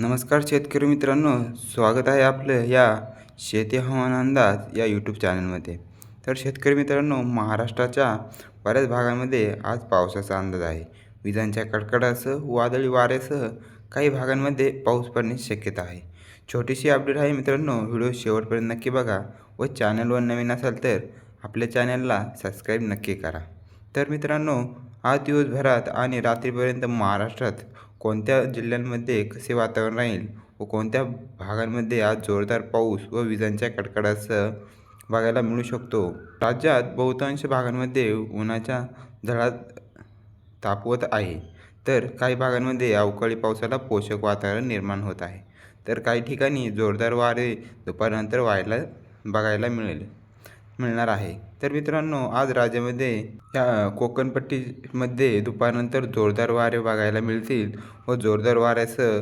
नमस्कार शेतकरी मित्रांनो स्वागत आहे आपलं या शेती हवामान अंदाज या यूट्यूब चॅनलमध्ये तर शेतकरी मित्रांनो महाराष्ट्राच्या बऱ्याच भागांमध्ये आज पावसाचा अंदाज आहे. विजांच्या कडकडासह वादळी वाऱ्यासह काही भागांमध्ये पाऊस पडण्याची शक्यता आहे. छोटीशी अपडेट आहे मित्रांनो व्हिडिओ शेवटपर्यंत नक्की बघा व चॅनलवर नवीन असाल तर आपल्या चॅनलला सबस्क्राईब नक्की करा. तर मित्रांनो आज दिवसभरात आणि रात्रीपर्यंत महाराष्ट्रात कोणत्या जिल्ह्यांमध्ये कसे वातावरण राहील व कोणत्या भागांमध्ये आज जोरदार पाऊस व विजांच्या कडकडासह बघायला मिळू शकतो? राज्यात बहुतांश भागांमध्ये उन्हाच्या झळा तापवत आहे. तर काही भागांमध्ये अवकाळी पावसाला पोषक वातावरण निर्माण होत आहे. तर काही ठिकाणी जोरदार वारे दुपारनंतर व्हायला बघायला मिळेल. मिळणार आहे. तर मित्रांनो आज राज्यामध्ये या कोकणपट्टीमध्ये दुपारनंतर जोरदार वारे बघायला मिळतील व जोरदार वाऱ्यासह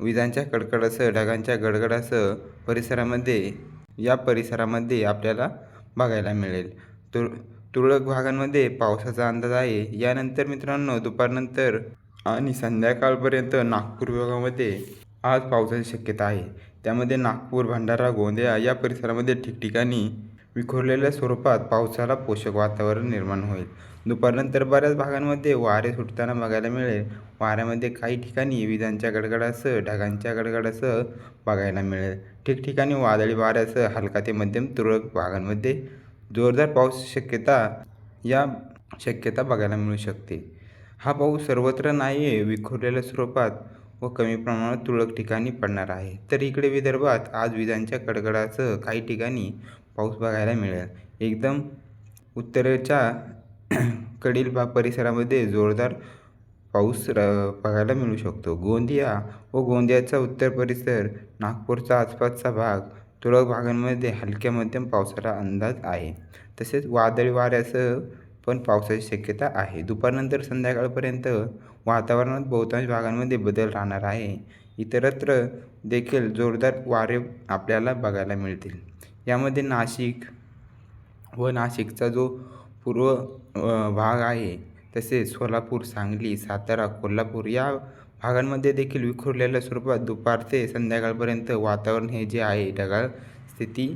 विजांच्या कडकडासह ढगांच्या गडगडासह परिसरामध्ये या परिसरामध्ये आपल्याला बघायला मिळेल. तुर तुरळक भागांमध्ये पावसाचा अंदाज आहे. यानंतर मित्रांनो दुपारनंतर आणि संध्याकाळपर्यंत नागपूर विभागामध्ये आज पावसाची शक्यता आहे. त्यामध्ये नागपूर भंडारा गोंदिया या परिसरामध्ये ठिकठिकाणी विखुरलेल्या स्वरूपात पावसाला पोषक वातावरण निर्माण होईल. दुपारनंतर बऱ्याच भागांमध्ये वारे सुटताना बघायला मिळेल. वाऱ्यामध्ये काही ठिकाणी विजांच्या गडगडासह ढगांच्या गडगडासह बघायला मिळेल. ठिकठिकाणी वादळी वाऱ्यासह हलका ते मध्यम तुरळक भागांमध्ये जोरदार पाऊस शक्यता या शक्यता बघायला मिळू शकते. हा पाऊस सर्वत्र नाही आहे विखुरलेल्या स्वरूपात व कमी प्रमाणात तुरळक ठिकाणी पडणार आहे. तर इकडे विदर्भात आज विजांच्या कडकडासह काही ठिकाणी पाऊस बघायला मिळेल. एकदम उत्तरेच्या कडील बा परिसरामध्ये जोरदार पाऊस र बघायला मिळू शकतो. गोंदिया व गोंदियाचा उत्तर परिसर नागपूरचा आसपासचा भाग तुरळक भागांमध्ये हलक्या मध्यम पावसाचा अंदाज आहे. तसेच वादळी वाऱ्यासह पण पावसाची शक्यता आहे. दुपारनंतर संध्याकाळपर्यंत वातावरणात बहुतांश भागांमध्ये बदल राहणार आहे. इतरत्र देखील जोरदार वारे आपल्याला बघायला मिळतील. यामध्ये नाशिक व नाशिकचा जो पूर्व भाग आहे तसेच सोलापूर सांगली सातारा कोल्हापूर या भागांमध्ये देखील विखुरलेल्या स्वरूपात दुपार ते संध्याकाळपर्यंत वातावरण हे जे आहे ढगाळ स्थिती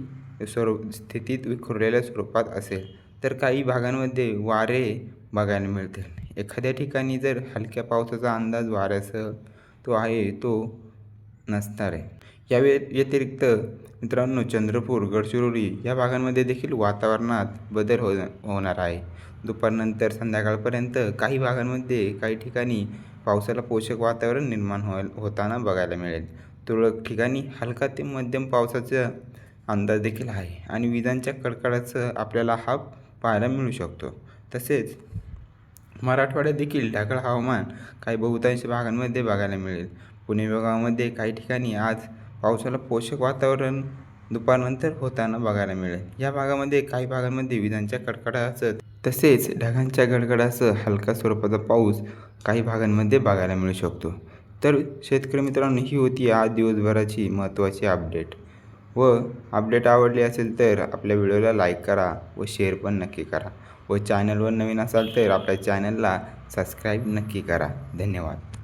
स्वरूप स्थितीत विखुरलेल्या स्वरूपात असेल. तर काही भागांमध्ये वारे बघायला मिळतील. एखाद्या ठिकाणी जर हलक्या पावसाचा अंदाज वाऱ्यासह तो आहे तो नसणार आहे. या व्यतिरिक्त मित्रांनो चंद्रपूर गडचिरोली या भागांमध्ये देखील वातावरणात बदल हो होणार आहे. दुपारनंतर संध्याकाळपर्यंत काही भागांमध्ये काही ठिकाणी पावसाला पोषक वातावरण निर्माण हो होताना बघायला मिळेल. तुरळक ठिकाणी हलका ते मध्यम पावसाचा अंदाज देखील आहे आणि विजांच्या कडकडाचं आपल्याला हा पाहायला मिळू शकतो. तसेच मराठवाड्यात देखील ढगाळ हवामान काही बहुतांश भागांमध्ये बघायला मिळेल. पुणे विभागामध्ये काही ठिकाणी आज पावसाला पोषक वातावरण दुपारनंतर होताना बघायला मिळेल. या भागामध्ये काही भागांमध्ये विजांच्या कडकडासह तसेच ढगांच्या गडगडासह हलका स्वरूपाचा पाऊस काही भागांमध्ये बघायला मिळू शकतो. तर शेतकरी मित्रांनो ही होती आज दिवसभराची महत्त्वाची अपडेट. व अपडेट आवडली असेल तर आपल्या व्हिडिओला लाईक करा व शेअर पण नक्की करा. व चॅनलवर नवीन असाल तर आपल्या चॅनलला सबस्क्राईब नक्की करा. धन्यवाद.